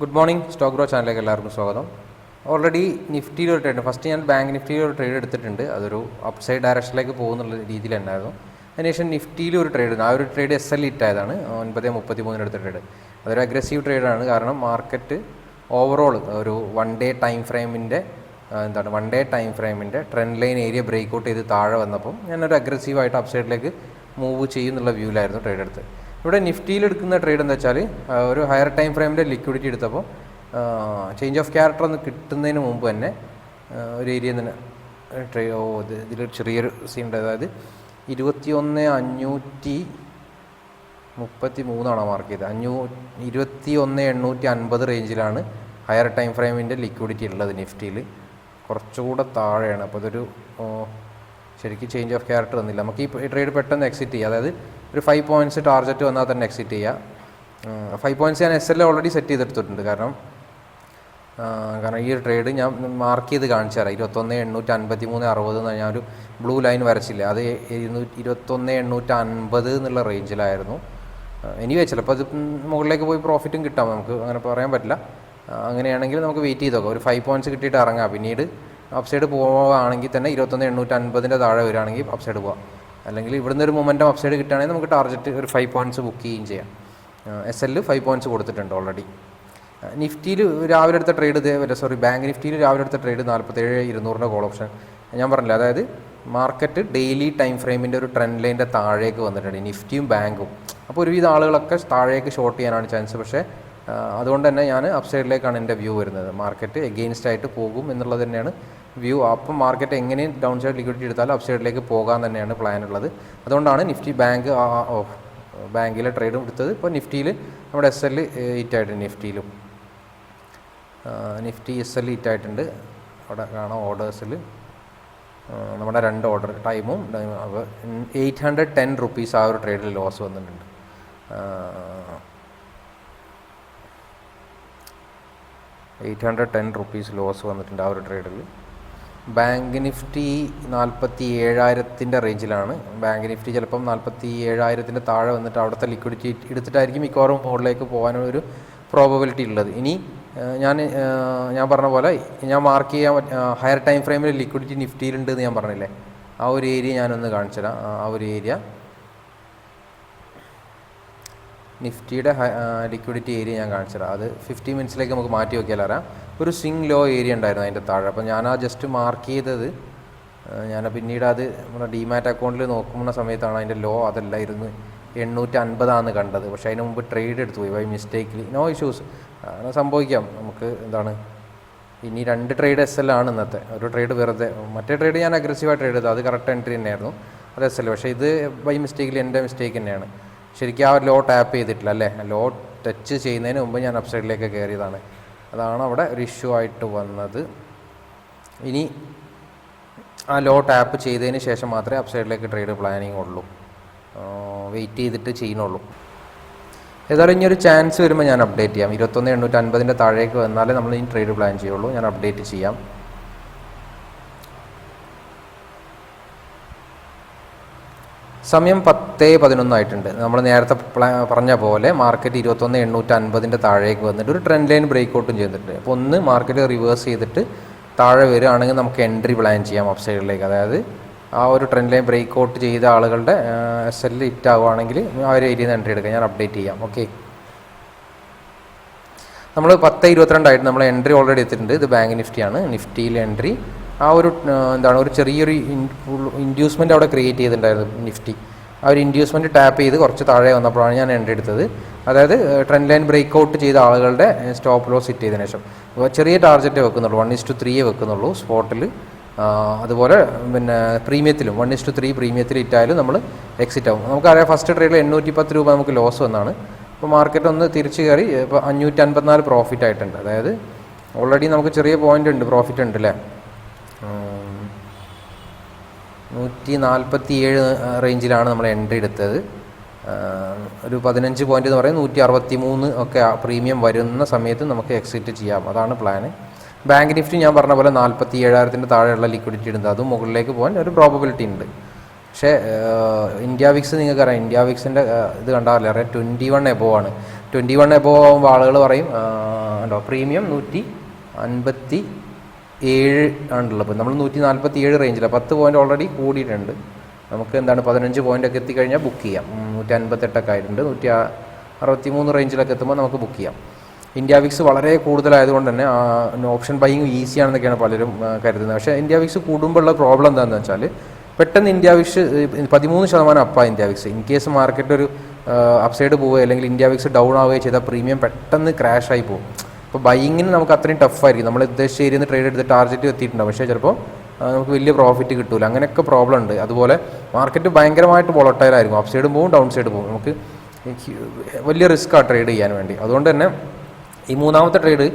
Good morning stock grow ചാനലിലേക്ക് എല്ലാവർക്കും സ്വാഗതം. ഓൾറെഡി നിഫ്റ്റിയിൽ ഒരു ട്രേഡ് ഫസ്റ്റ് ഞാൻ ബാങ്ക് നിഫ്റ്റിയിൽ ഒരു ട്രേഡ് എടുത്തിട്ടുണ്ട്. അതൊരു അപ്സൈഡ് ഡയറക്ഷനിലേക്ക് പോകുന്നുള്ള രീതിയിൽ തന്നെയായിരുന്നു. അതിനുശേഷം നിഫ്റ്റിയിൽ ഒരു ട്രേഡ് ആ ഒരു ട്രേഡ് എസ് എൽ ഇട്ടായതാണ്. ഒൻപത് മുപ്പത്തി മൂന്നിന് എടുത്ത ട്രേഡ് അതൊരു അഗ്രസീവ് ട്രേഡാണ് കാരണം മാർക്കറ്റ് ഓവറോൾ ഒരു വൺ ഡേ ടൈം ഫ്രെയിമിന്റെ എന്താണ് വൺ ഡേ ടൈം ഫ്രെയിമിന്റെ trend line area break out ചെയ്ത് താഴെ വന്നപ്പം ഞാനൊരു അഗ്രസീവായിട്ട് അപ്സൈഡിലേക്ക് മൂവ് ചെയ്യുന്നുള്ള വ്യൂവിലായിരുന്നു ട്രേഡ് എടുത്തത്. ഇവിടെ നിഫ്റ്റിയിൽ എടുക്കുന്ന ട്രേഡ് എന്താ വെച്ചാൽ ഒരു ഹയർ ടൈം ഫ്രെയിമിന്റെ ലിക്വിഡിറ്റി എടുത്തപ്പോൾ ചേഞ്ച് ഓഫ് ക്യാരക്ടർ ഒന്ന് കിട്ടുന്നതിന് മുമ്പ് തന്നെ ഒരു ഏരിയ തന്നെ ട്രേ ഓ ഇത് ഇതിൽ ചെറിയൊരു സീൻ ഉണ്ട്. അതായത് ഇരുപത്തി ഒന്ന് അഞ്ഞൂറ്റി മുപ്പത്തി മൂന്നാണോ മാർക്ക് ചെയ്തത്. അഞ്ഞൂ ഇരുപത്തി ഒന്ന് എണ്ണൂറ്റി അൻപത് റേഞ്ചിലാണ് ഹയർ ടൈം ഫ്രെയിമിന്റെ ലിക്വിഡിറ്റി ഉള്ളത് നിഫ്റ്റിയിൽ. കുറച്ചുകൂടെ താഴെയാണ്. അപ്പോൾ ഇതൊരു ഓ, ശരിക്കും ചേഞ്ച് ഓഫ് ക്യാരക്ടർ വന്നില്ല. നമുക്ക് ഈ ട്രേഡ് പെട്ടെന്ന് എക്സിറ്റ് ചെയ്യാം. അതായത് ഒരു ഫൈവ് പോയിന്റ്സ് ടാർഗറ്റ് വന്നാൽ തന്നെ എക്സിറ്റ് ചെയ്യുക ഫൈവ് പോയിന്റ്സ് ഞാൻ എസ് എൽ ഓൾറെഡി സെറ്റ് ചെയ്തെടുത്തിട്ടുണ്ട്. കാരണം കാരണം ഈ ഒരു ട്രേഡ് ഞാൻ മാർക്ക് ചെയ്ത് കാണിച്ചു തരാം. ഇരുപത്തൊന്ന് എണ്ണൂറ്റി അൻപത്തി മൂന്ന് അറുപത് എന്ന് ഞാൻ ഒരു ബ്ലൂ ലൈൻ വരച്ചില്ല. അത് ഇരുന്നൂറ്റി ഇരുപത്തൊന്ന് എണ്ണൂറ്റി അൻപത് എന്നുള്ള റേഞ്ചിലായിരുന്നു എനിവേ ചിലപ്പോൾ അത് മുകളിലേക്ക് പോയി പ്രോഫിറ്റും കിട്ടാം. നമുക്ക് അങ്ങനെ പറയാൻ പറ്റില്ല. അങ്ങനെയാണെങ്കിൽ നമുക്ക് വെയിറ്റ് ചെയ്ത് നോക്കാം. ഒരു ഫൈവ് പോയിന്റ്സ് കിട്ടിയിട്ട് ഇറങ്ങാം. പിന്നീട് അപ്സൈഡ് പോവുകയാണെങ്കിൽ തന്നെ ഇരുപത്തൊന്ന് എണ്ണൂറ്റി അൻപതിന്റെ താഴെ വരികയാണെങ്കിൽ അപ്സൈഡ് പോവാം. അല്ലെങ്കിൽ ഇവിടുന്ന് ഒരു മൊമെന്റം അപ്സൈഡ് കിട്ടുകയാണെങ്കിൽ നമുക്ക് ടാർഗറ്റ് ഒരു ഫൈവ് പോയിന്റ്സ് ബുക്ക് ചെയ്യുകയും ചെയ്യാം. എസ് എല്ലിൽ ഫൈവ് പോയിന്റ്സ് കൊടുത്തിട്ടുണ്ട് ഓൾറെഡി നിഫ്റ്റിയിൽ രാവിലെ എടുത്ത ട്രേഡ് ഇതേപോലെ സോറി ബാങ്ക് നിഫ്റ്റിയിൽ രാവിലെ എടുത്ത ട്രേഡ് നാൽപ്പത്തേഴ് ഇരുന്നൂറിന്റെ കോൾ ഓപ്ഷൻ ഞാൻ പറഞ്ഞില്ല അതായത് മാർക്കറ്റ് ഡെയിലി ടൈം ഫ്രെയിമിന്റെ ഒരു ട്രെൻഡ് ലൈന്റെ താഴേക്ക് വന്നിട്ടുണ്ട്. നിഫ്റ്റിയും ബാങ്കും. അപ്പോൾ ഒരുവിധ ആളുകളൊക്കെ താഴേക്ക് ഷോർട്ട് ചെയ്യാനാണ് ചാൻസ് പക്ഷേ അതുകൊണ്ട് തന്നെ ഞാൻ അപ്സൈഡിലേക്കാണ് എന്റെ വ്യൂ വരുന്നത്. മാർക്കറ്റ് എഗെയിൻസ്റ്റ് ആയിട്ട് പോകും എന്നുള്ളത് തന്നെയാണ് വ്യൂ അപ്പം മാർക്കറ്റ് എങ്ങനെയും ഡൗൺ സൈഡ് ലിക്വിഡിറ്റി എടുത്താലും അപ് സൈഡിലേക്ക് പോകാൻ തന്നെയാണ് പ്ലാൻ ഉള്ളത്. അതുകൊണ്ടാണ് നിഫ്റ്റി ബാങ്ക് ബാങ്കിലെ ട്രേഡും എടുത്തത്. ഇപ്പോൾ നിഫ്റ്റിയിൽ നമ്മുടെ എസ് എൽ ഹിറ്റായിട്ടുണ്ട് നിഫ്റ്റിയിലും നിഫ്റ്റി എസ് എൽ ഹിറ്റായിട്ടുണ്ട് അവിടെ കാണാം ഓർഡേഴ്സിൽ നമ്മുടെ രണ്ട് ഓർഡർ ടൈമും എയ്റ്റ് ഹൺഡ്രഡ് ടെൻ റുപ്പീസ് ആ ഒരു ട്രേഡിൽ ലോസ് വന്നിട്ടുണ്ട്. Eight hundred ten rupees loss വന്നിട്ടുണ്ട് ആ ഒരു ട്രേഡിൽ ബാങ്ക് നിഫ്റ്റി നാൽപ്പത്തി ഏഴായിരത്തിന്റെ റേഞ്ചിലാണ്. ബാങ്ക് നിഫ്റ്റി ചിലപ്പം നാൽപ്പത്തി ഏഴായിരത്തിന്റെ താഴെ വന്നിട്ട് അവിടുത്തെ ലിക്വിഡിറ്റി എടുത്തിട്ടായിരിക്കും മിക്കവാറും മുകളിലേക്ക് പോകാനൊരു പ്രോബബിലിറ്റി ഉള്ളത്. ഇനി ഞാൻ ഞാൻ പറഞ്ഞ പോലെ ഞാൻ മാർക്ക് ചെയ്യാൻ ഹയർ ടൈം ഫ്രെയിമിൽ ലിക്വിഡിറ്റി നിഫ്റ്റിയിലുണ്ട് എന്ന് ഞാൻ പറഞ്ഞില്ലേ? ആ ഒരു ഏരിയ ഞാനൊന്ന് കാണിച്ചുതരാം. തരാം ആ ഒരു ഏരിയ നിഫ്റ്റിയുടെ ലിക്വിഡിറ്റി ഏരിയ ഞാൻ കാണിച്ചുതരാം. അത് ഫിഫ്റ്റി മിനിറ്റ്സിലേക്ക് നമുക്ക് മാറ്റി നോക്കിയാൽ അറിയാം. ഒരു സ്വിങ് ലോ ഏരിയ ഉണ്ടായിരുന്നു അതിന്റെ താഴെ. അപ്പോൾ ഞാൻ ആ ജസ്റ്റ് മാർക്ക് ചെയ്തത് ഞാൻ പിന്നീട് അത് നമ്മുടെ ഡിമാറ്റ് അക്കൗണ്ടിൽ നോക്കുന്ന സമയത്താണ് അതിന്റെ ലോ അതല്ല അതല്ലായിരുന്നു. എണ്ണൂറ്റി അൻപതാണെന്ന് കണ്ടത്. പക്ഷേ അതിന് മുമ്പ് ട്രേഡ് എടുത്തു പോയി. ബൈ മിസ്റ്റേക്കിൽ നോ ഇഷ്യൂസ് അങ്ങനെ സംഭവിക്കാം. നമുക്ക് എന്താണ്? ഇനി രണ്ട് ട്രേഡ് എസ് എൽ ആണ് ഇന്നത്തെ. ഒരു ട്രേഡ് വെറുതെ മറ്റേ ട്രേഡ് ഞാൻ അഗ്രസീവായി ട്രേഡ് ചെയ്തു അത് കറക്റ്റ് എൻട്രി തന്നെയായിരുന്നു. അത് എസ് എൽ പക്ഷേ ഇത് ബൈ മിസ്റ്റേക്കിൽ എന്റെ മിസ്റ്റേക്ക് തന്നെയാണ്. ശരിക്കും ആ ലോ ടാപ്പ് ചെയ്തിട്ടില്ല അല്ലേ? ലോ ടച്ച് ചെയ്യുന്നതിന് മുമ്പ് ഞാൻ അപ്സൈഡിലേക്ക് കയറിയതാണ്. അതാണ് അവിടെ ഒരു ഇഷ്യൂ ആയിട്ട് വന്നത്. ഇനി ആ ലോ ടാപ്പ് ചെയ്തതിന് ശേഷം മാത്രമേ അപ്സൈഡിലേക്ക് ട്രേഡ് പ്ലാനിങ് ഉള്ളൂ. വെയിറ്റ് ചെയ്തിട്ട് ചെയ്യുന്നുള്ളൂ. ഏതായാലും ഇനി ഒരു ചാൻസ് വരുമ്പോൾ ഞാൻ അപ്ഡേറ്റ് ചെയ്യാം. ഇരുപത്തൊന്ന് എണ്ണൂറ്റി അൻപതിന്റെ താഴേക്ക് വന്നാലേ നമ്മൾ ഇനി ട്രേഡ് പ്ലാൻ ചെയ്യുള്ളൂ. ഞാൻ അപ്ഡേറ്റ് ചെയ്യാം. സമയം പത്തേ പതിനൊന്നായിട്ടുണ്ട്. നമ്മൾ നേരത്തെ പറഞ്ഞ പോലെ മാർക്കറ്റ് ഇരുപത്തൊന്ന് എണ്ണൂറ്റി അൻപതിന്റെ താഴേക്ക് വന്നിട്ട് ഒരു ട്രെൻഡ് ലൈൻ ബ്രേക്ക് ഔട്ടും ചെയ്തിട്ടുണ്ട്. അപ്പോൾ ഒന്ന് മാർക്കറ്റ് റിവേഴ്സ് ചെയ്തിട്ട് താഴെ വരികയാണെങ്കിൽ നമുക്ക് എൻട്രി പ്ലാൻ ചെയ്യാം അപ്സൈഡിലേക്ക് അതായത് ആ ഒരു ട്രെൻഡ് ലൈൻ ബ്രേക്ക് ഔട്ട് ചെയ്ത ആളുകളുടെ എസ് എൽ ഹിറ്റ് ആവുകയാണെങ്കിൽ ആ ഒരു ഏരിയയിൽ നിന്ന് എൻട്രി എടുക്കാം. ഞാൻ അപ്ഡേറ്റ് ചെയ്യാം. ഓക്കെ നമ്മൾ പത്ത് ഇരുപത്തിരണ്ടായിട്ട് നമ്മൾ എൻട്രി ഓൾറെഡി എത്തിയിട്ടുണ്ട് ഇത് ബാങ്ക് നിഫ്റ്റിയാണ് നിഫ്റ്റിയിൽ എൻട്രി ആ ഒരു എന്താണ് ഒരു ചെറിയൊരു ഇൻഡ്യൂസ്മെന്റ് അവിടെ ക്രിയേറ്റ് ചെയ്തിട്ടുണ്ടായിരുന്നു നിഫ്റ്റി. ആ ഒരു ഇൻഡ്യൂസ്മെന്റ് ടാപ്പ് ചെയ്ത് കുറച്ച് താഴെ വന്നപ്പോഴാണ് ഞാൻ എൻട്രി എടുത്തത്. അതായത് ട്രെൻഡ് ലൈൻ ബ്രേക്ക് ഔട്ട് ചെയ്ത ആളുകളുടെ സ്റ്റോപ്പ് ലോസ് ഹിറ്റ് ചെയ്തതിനു ശേഷം. ചെറിയ ടാർജറ്റ് വെക്കുന്നുള്ളൂ. വൺ ഇസ് ടു ത്രീയെ വെക്കുന്നുള്ളൂ സ്പോട്ടിൽ അതുപോലെ പിന്നെ പ്രീമിയത്തിലും വൺ ഇസ് ടു ത്രീ പ്രീമിയത്തിൽ ഇട്ടായാലും നമ്മൾ എക്സിറ്റ് ആവും. നമുക്കറിയാം ഫസ്റ്റ് ട്രേഡിൽ എണ്ണൂറ്റി പത്ത് രൂപ നമുക്ക് ലോസ് വന്നാണ്. ഇപ്പോൾ മാർക്കറ്റ് ഒന്ന് തിരിച്ചു കയറി ഇപ്പോൾ അഞ്ഞൂറ്റി അൻപത്തിനാല് പ്രോഫിറ്റ് ആയിട്ടുണ്ട്. അതായത് ഓൾറെഡി നമുക്ക് ചെറിയ പോയിന്റ് ഉണ്ട് പ്രോഫിറ്റ് ഉണ്ട് അല്ലേ. നൂറ്റി നാൽപ്പത്തി ഏഴ് റേഞ്ചിലാണ് നമ്മൾ എൻട്രി എടുത്തത് ഒരു പതിനഞ്ച് പോയിന്റ് എന്ന് പറയുന്നത് നൂറ്റി അറുപത്തി മൂന്ന് ഒക്കെ പ്രീമിയം വരുന്ന സമയത്ത് നമുക്ക് എക്സിറ്റ് ചെയ്യാം. അതാണ് പ്ലാന് ബാങ്ക് നിഫ്റ്റി ഞാൻ പറഞ്ഞ പോലെ നാൽപ്പത്തി ഏഴായിരത്തിന്റെ താഴെയുള്ള ലിക്വിഡിറ്റി ഉണ്ട്. അതും മുകളിലേക്ക് പോകാൻ ഒരു പ്രോബബിലിറ്റി ഉണ്ട്. പക്ഷേ ഇന്ത്യ വിക്സ് നിങ്ങൾക്കറിയാം. ഇന്ത്യ വിക്സിന്റെ ഇത് കണ്ടാറില്ല അറിയാം. ട്വന്റി വൺ എബോ ആണ്. ട്വന്റി വൺ എബോ ആകുമ്പോൾ ആളുകൾ പറയും ഉണ്ടോ പ്രീമിയം നൂറ്റി അൻപത്തി ഏഴ് ആണുള്ളത്. അപ്പോൾ നമ്മൾ നൂറ്റി നാൽപ്പത്തി ഏഴ് റേഞ്ചിലാണ് പത്ത് പോയിന്റ് ഓൾറെഡി കൂടിയിട്ടുണ്ട്. നമുക്ക് എന്താണ് പതിനഞ്ച് പോയിന്റ് ഒക്കെ എത്തിക്കഴിഞ്ഞാൽ ബുക്ക് ചെയ്യാം. നൂറ്റി അൻപത്തെട്ടൊക്കെ ആയിട്ടുണ്ട്. നൂറ്റി അറുപത്തി മൂന്ന് റേഞ്ചിലൊക്കെ എത്തുമ്പോൾ നമുക്ക് ബുക്ക് ചെയ്യാം. ഇന്ത്യ വിക്സ് വളരെ കൂടുതലായതുകൊണ്ട് തന്നെ ഓപ്ഷൻ ബൈയിങ് ഈസിയാണെന്നൊക്കെയാണ് പലരും കരുതുന്നത്. പക്ഷേ ഇന്ത്യ വിക്സ് കൂടുമ്പോഴുള്ള പ്രോബ്ലം എന്താണെന്ന് വെച്ചാൽ പെട്ടെന്ന് ഇന്ത്യ വിക്സ് പതിമൂന്ന് ശതമാനം അപ്പാണ് India VIX in case market ഒരു അപ്സൈഡ് പോവുകയോ അല്ലെങ്കിൽ ഇന്ത്യ വിക്സ് ഡൗൺ ആവുകയോ ചെയ്താൽ പ്രീമിയം പെട്ടെന്ന് ക്രാഷ് ആയി പോകും. അപ്പോൾ ബൈയിങ്ങിന് നമുക്ക് അത്രയും ടഫായിരിക്കും നമ്മൾ ഉദ്ദേശിച്ച ഏരിയയിൽ ട്രേഡ് എടുത്ത് ടാർജറ്റ് എത്തിയിട്ടുണ്ടാവും. പക്ഷേ ചിലപ്പോൾ നമുക്ക് വലിയ പ്രോഫിറ്റ് കിട്ടില്ല അങ്ങനെയൊക്കെ പ്രോബ്ലം ഉണ്ട്. അതുപോലെ മാർക്കറ്റ് ഭയങ്കരമായിട്ട് ആയിരിക്കും. അപ്പ് സൈഡ് പോവും ഡൗൺ സൈഡ് പോവും. നമുക്ക് വലിയ റിസ്ക് ആ ട്രേഡ് ചെയ്യാൻ വേണ്ടി. അതുകൊണ്ട് തന്നെ ഈ മൂന്നാമത്തെ ട്രേഡ്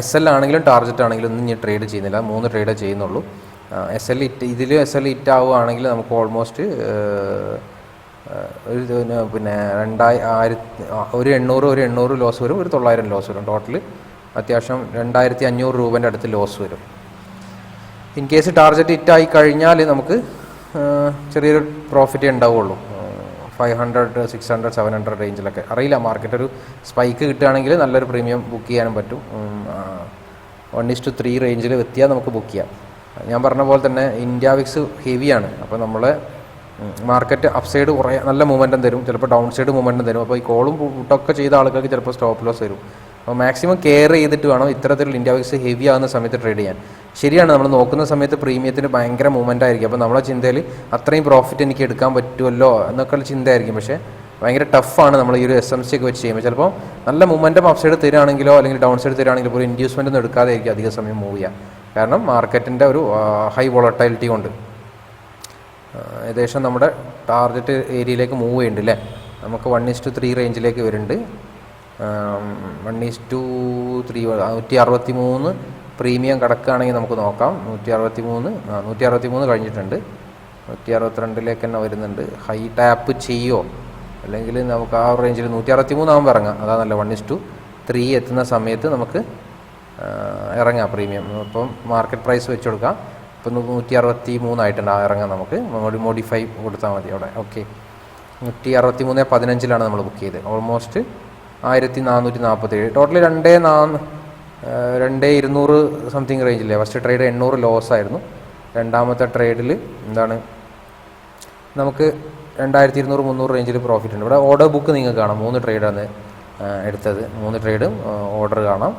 എസ് എൽ ആണെങ്കിലും ടാർജറ്റ് ആണെങ്കിലും ഒന്നും ഞാൻ ട്രേഡ് ചെയ്യുന്നില്ല. മൂന്ന് ട്രേഡേ ചെയ്യുന്നുള്ളൂ. എസ് എൽ ഇറ്റ് ഇതിൽ എസ് എൽ ഇറ്റ് ആവുകയാണെങ്കിൽ നമുക്ക് ഓൾമോസ്റ്റ് ഒരു പിന്നെ രണ്ടായി ആയിരത്തി ഒരു എണ്ണൂറ് ഒരു എണ്ണൂറ് ലോസ് വരും ഒരു തൊള്ളായിരം ലോസ് വരും. ടോട്ടൽ അത്യാവശ്യം രണ്ടായിരത്തി അഞ്ഞൂറ് രൂപേന്റെ അടുത്ത് ലോസ് വരും. ഇൻ കേസ് ടാർഗറ്റ് ഹിറ്റായി കഴിഞ്ഞാൽ നമുക്ക് ചെറിയൊരു പ്രോഫിറ്റ് ഉണ്ടാവുള്ളൂ five hundred six hundred seven hundred റേഞ്ചിലൊക്കെ അറിയില്ല മാർക്കറ്റ് ഒരു സ്പൈക്ക് കിട്ടുകയാണെങ്കിൽ നല്ലൊരു പ്രീമിയം ബുക്ക് ചെയ്യാനും പറ്റും. വൺ ഇസ് ടു ത്രീ റേഞ്ചിൽ എത്തിയാൽ നമുക്ക് ബുക്ക് ചെയ്യാം. ഞാൻ പറഞ്ഞ പോലെ തന്നെ ഇന്ത്യ വിക്സ് ഹെവിയാണ് അപ്പോൾ നമ്മൾ മാർക്കറ്റ് അപ്സൈഡ് സൈഡ് കുറേ നല്ല മൂവ്മെന്റും തരും. ചിലപ്പോൾ ഡൗൺ സൈഡ് മൂവ്മെന്റും തരും. അപ്പോൾ ഈ കോളും പുട്ടൊക്കെ ചെയ്ത ആൾക്കാർക്ക് ചിലപ്പോൾ സ്റ്റോപ്പ് ലോസ് വരും. അപ്പോൾ മാക്സിമം കെയർ ചെയ്തിട്ട് വേണം ഇത്തരത്തിലുള്ള ഇന്ത്യ വിക്സ് ഹെവി ആകുന്ന സമയത്ത് ട്രേഡ് ചെയ്യാൻ. ശരിയാണ് നമ്മൾ നോക്കുന്ന സമയത്ത് പ്രീമിയത്തിന് ഭയങ്കര മൂവ്മെന്റ് ആയിരിക്കും. അപ്പോൾ നമ്മളെ ചിന്തയിൽ അത്രയും പ്രോഫിറ്റ് എനിക്ക് എടുക്കാൻ പറ്റുമല്ലോ എന്നൊക്കെയുള്ള ചിന്തയായിരിക്കും. പക്ഷേ ഭയങ്കര ടഫാണ് നമ്മൾ ഈ ഒരു എസ് എം സി ഒക്കെ വെച്ച് ചെയ്യുമ്പോൾ. ചിലപ്പോൾ നല്ല മൂവ്മെന്റും അപ്സൈഡ് സൈഡ് അല്ലെങ്കിൽ ഡൗൺ സൈഡ് തരുവാണെങ്കിലോ ഒരു ഇൻഡ്യൂസ്മെന്റ് ഒന്നും എടുക്കാതെ ആയിരിക്കും അധിക സമയം മൂവ് ചെയ്യുക. കാരണം മാർക്കറ്റിന്റെ ഒരു ഹൈ വോളട്ടൈലിറ്റി കൊണ്ട്. ഏകദേശം നമ്മുടെ ടാർഗറ്റ് ഏരിയയിലേക്ക് മൂവ് ചെയ്യുന്നുണ്ട് അല്ലേ നമുക്ക് വൺ ഈസ് ടു ത്രീ റേഞ്ചിലേക്ക് വരുന്നുണ്ട്. വൺ ഈസ് ടു ത്രീ നൂറ്റി അറുപത്തി മൂന്ന് പ്രീമിയം കിടക്കുകയാണെങ്കിൽ നമുക്ക് നോക്കാം. നൂറ്റി അറുപത്തി മൂന്ന് നൂറ്റി അറുപത്തി മൂന്ന് കഴിഞ്ഞിട്ടുണ്ട്. നൂറ്റി അറുപത്തിരണ്ടിലേക്ക് തന്നെ വരുന്നുണ്ട്. ഹൈ ടാപ്പ് ചെയ്യോ അല്ലെങ്കിൽ നമുക്ക് ആ റേഞ്ചിൽ നൂറ്റി അറുപത്തി മൂന്നാകുമ്പോൾ ഇറങ്ങാം. അതാ നല്ല വൺ ഇസ് ടു ത്രീ എത്തുന്ന സമയത്ത് നമുക്ക് ഇറങ്ങാം പ്രീമിയം ഇപ്പം മാർക്കറ്റ് പ്രൈസ് വെച്ച് കൊടുക്കാം. ഇപ്പം നൂറ്റി അറുപത്തി മൂന്നായിട്ടുണ്ട് ആ ഇറങ്ങാം നമുക്ക്. മോഡി മോഡിഫൈ കൊടുത്താൽ മതി അവിടെ. ഓക്കെ നൂറ്റി അറുപത്തി മൂന്ന് പതിനഞ്ചിലാണ് നമ്മൾ ബുക്ക് ചെയ്തത്. ഓൾമോസ്റ്റ് ആയിരത്തി നാനൂറ്റി നാൽപ്പത്തി ഏഴ് ടോട്ടൽ രണ്ടേ നാ രണ്ടേ ഇരുന്നൂറ് സംതിങ് റേഞ്ചില്ലേ ഫസ്റ്റ് ട്രേഡ് എണ്ണൂറ് ലോസ് ആയിരുന്നു. രണ്ടാമത്തെ ട്രേഡിൽ എന്താണ്? നമുക്ക് രണ്ടായിരത്തി ഇരുന്നൂറ് മുന്നൂറ് റേഞ്ചിൽ പ്രോഫിറ്റ് ഉണ്ട്. ഇവിടെ ഓർഡർ ബുക്ക് നിങ്ങൾക്ക് കാണാം. മൂന്ന് ട്രേഡാണ് എടുത്തത്. മൂന്ന് ട്രേഡും ഓർഡർ കാണാം.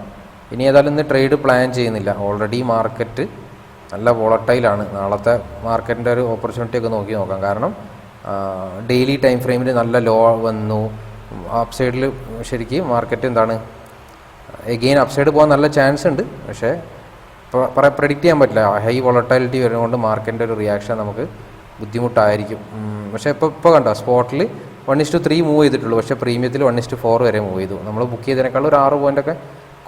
ഇനി ഏതായാലും ഇന്ന് ട്രേഡ് പ്ലാൻ ചെയ്യുന്നില്ല. ഓൾറെഡി മാർക്കറ്റ് നല്ല വോളട്ടൈലാണ് നാളത്തെ മാർക്കറ്റിന്റെ ഒരു ഓപ്പർച്യൂണിറ്റി ഒക്കെ നോക്കി നോക്കാം. കാരണം ഡെയിലി ടൈം ഫ്രെയിമിൽ നല്ല ലോ വന്നു. അപ്പ് സൈഡിൽ ശരിക്കും മാർക്കറ്റ് എന്താണ് എഗെയിൻ അപ്സൈഡ് പോകാൻ നല്ല ചാൻസ് ഉണ്ട്. പക്ഷേ പ്രെഡിക്റ്റ് ചെയ്യാൻ പറ്റില്ല. ഹൈ വോളട്ടാലിറ്റി വരുന്നതുകൊണ്ട് മാർക്കറ്റിന്റെ ഒരു റിയാക്ഷൻ നമുക്ക് ബുദ്ധിമുട്ടായിരിക്കും. പക്ഷേ ഇപ്പോൾ ഇപ്പോൾ കണ്ടോ സ്പോട്ടിൽ one is to three move ചെയ്തിട്ടുള്ളൂ. പക്ഷേ പ്രീമിയത്തിൽ വൺ ഇസ് ടു ഫോർ വരെ മൂവ് ചെയ്തു. നമ്മൾ ബുക്ക് ചെയ്തതിനേക്കാൾ ഒരു ആറ് പോയിന്റൊക്കെ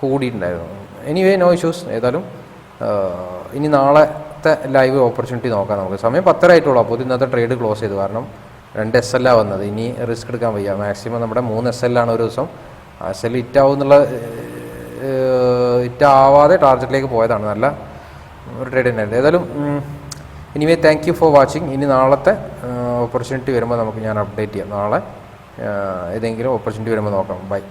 കൂടിയിട്ടുണ്ടായിരുന്നു. എനിവേ നോ ഇഷ്യൂസ് ഏതായാലും ഇനി നാളത്തെ ലൈവ് ഓപ്പർച്യൂണിറ്റി നോക്കാം നമുക്ക്. സമയം പത്തര ആയിട്ടുള്ളൂ അപ്പോൾ ഇന്നത്തെ ട്രേഡ് ക്ലോസ് ചെയ്തു. കാരണം രണ്ട് എസ് എല്ലാ വന്നത്. ഇനി റിസ്ക് എടുക്കാൻ വയ്യ. മാക്സിമം നമ്മുടെ മൂന്ന് എസ് എല്ലാണ് ഒരു ദിവസം. എസ് എൽ ഇറ്റാവും എന്നുള്ള ഹിറ്റ് ആവാതെ ടാർഗറ്റിലേക്ക് പോയതാണ്. നല്ല ഒരു ട്രേഡ് തന്നെയായിരുന്നു. ഏതായാലും anyway thank you for watching ഇനി നാളത്തെ ഓപ്പർച്യൂണിറ്റി വരുമ്പോൾ നമുക്ക് ഞാൻ അപ്ഡേറ്റ് ചെയ്യാം. നാളെ ഏതെങ്കിലും ഓപ്പർച്യൂണിറ്റി വരുമ്പോൾ നോക്കാം. ബൈ